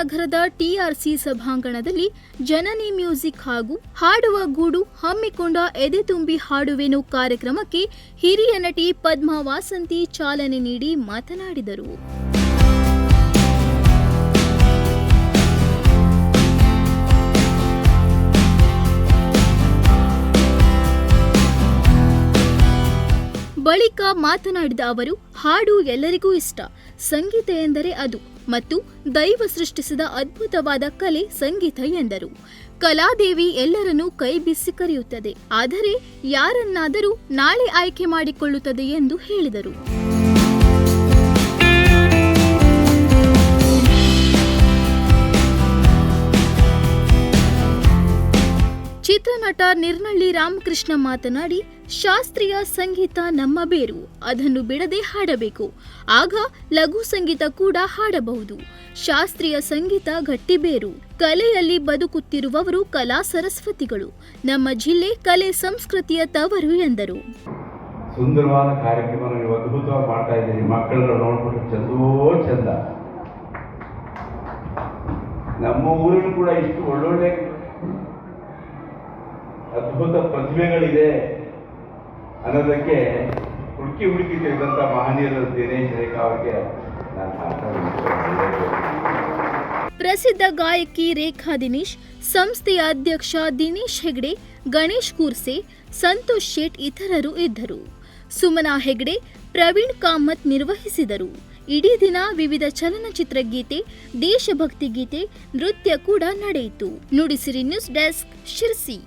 ನಗರದ ಟಿಆರ್ಸಿ ಸಭಾಂಗಣದಲ್ಲಿ ಜನನಿ ಮ್ಯೂಸಿಕ್ ಹಾಗೂ ಹಾಡುವ ಗೂಡು ಹಮ್ಮಿಕೊಂಡ ಎದೆ ತುಂಬಿ ಹಾಡುವೆನು ಕಾರ್ಯಕ್ರಮಕ್ಕೆ ಹಿರಿಯ ನಟಿ ಪದ್ಮಾ ವಾಸಂತಿ ಚಾಲನೆ ನೀಡಿ ಮಾತನಾಡಿದರು. ಬಳಿಕ ಮಾತನಾಡಿದ ಅವರು, ಹಾಡು ಎಲ್ಲರಿಗೂ ಇಷ್ಟ. ಸಂಗೀತ ಎಂದರೆ ಅದು ಮತ್ತು ದೈವ ಸೃಷ್ಟಿಸಿದ ಅದ್ಭುತವಾದ ಕಲೆ ಸಂಗೀತ ಎಂದರು. ಕಲಾದೇವಿ ಎಲ್ಲರನ್ನೂ ಕೈ ಬಿಸಿ ಕರೆಯುತ್ತದೆ. ಆದರೆ ಯಾರನ್ನಾದರೂ ನಾಳೆ ಆಯ್ಕೆ ಮಾಡಿಕೊಳ್ಳುತ್ತದೆ ಎಂದು ಹೇಳಿದರು. ಚಿತ್ರನಟ ನಿರ್ನಳ್ಳಿ ರಾಮಕೃಷ್ಣ ಮಾತನಾಡಿ, ಶಾಸ್ತ್ರೀಯ ಸಂಗೀತ ನಮ್ಮ ಬೇರು, ಅದನ್ನು ಬಿಡದೆ ಹಾಡಬೇಕು. ಆಗ ಲಘು ಸಂಗೀತ ಕೂಡ ಹಾಡಬಹುದು. ಶಾಸ್ತ್ರೀಯ ಸಂಗೀತ ಗಟ್ಟಿ ಬೇರು. ಕಲೆಯಲ್ಲಿ ಬದುಕುತ್ತಿರುವವರು ಕಲಾ ಸರಸ್ವತಿಗಳು. ನಮ್ಮ ಜಿಲ್ಲೆ ಕಲೆ ಸಂಸ್ಕೃತಿಯ ತವರು ಎಂದರು. ಸುಂದರವಾದ ಕಾರ್ಯಕ್ರಮ ಅದ್ಭುತವಾಗಿ ಮಾಡ್ತಾ ಇದ್ದೀರಿ. ನೋಡ್ಬಿಟ್ಟು ಚಂದೋ ಚಂದ. ನಮ್ಮ ಊರಿನ ಕೂಡ ಇಷ್ಟು ಒಳ್ಳೊಳ್ಳೆ ಅದ್ಭುತ ಪ್ರತಿಭೆಗಳಿದೆ ಅನ್ನೋದಕ್ಕೆ ಹುಡುಕಿ ಹುಡುಕಿ ತೆಗೆದಂಥ ಮಹನೀಯರು ದಿನೇಶ್ ರೇಖಾ ಅವರಿಗೆ ಪ್ರಸಿದ್ಧ ಗಾಯಕಿ ರೇಖಾ ದಿನೇಶ್, ಸಂಸ್ಥೆಯ ಅಧ್ಯಕ್ಷ ದಿನೇಶ್ ಹೆಗ್ಡೆ, ಗಣೇಶ್ ಕೂರ್ಸೆ, ಸಂತೋಷ್ ಶೇಟ್ ಇತರರು ಇದ್ದರು. ಸುಮನಾ ಹೆಗ್ಡೆ, ಪ್ರವೀಣ್ ಕಾಮತ್ ನಿರ್ವಹಿಸಿದರು. ಇಡೀ ದಿನ ವಿವಿಧ ಚಲನಚಿತ್ರ ಗೀತೆ, ದೇಶಭಕ್ತಿ ಗೀತೆ, ನೃತ್ಯ ಕೂಡ ನಡೆಯಿತು. Nudisiri news desk Sirsi.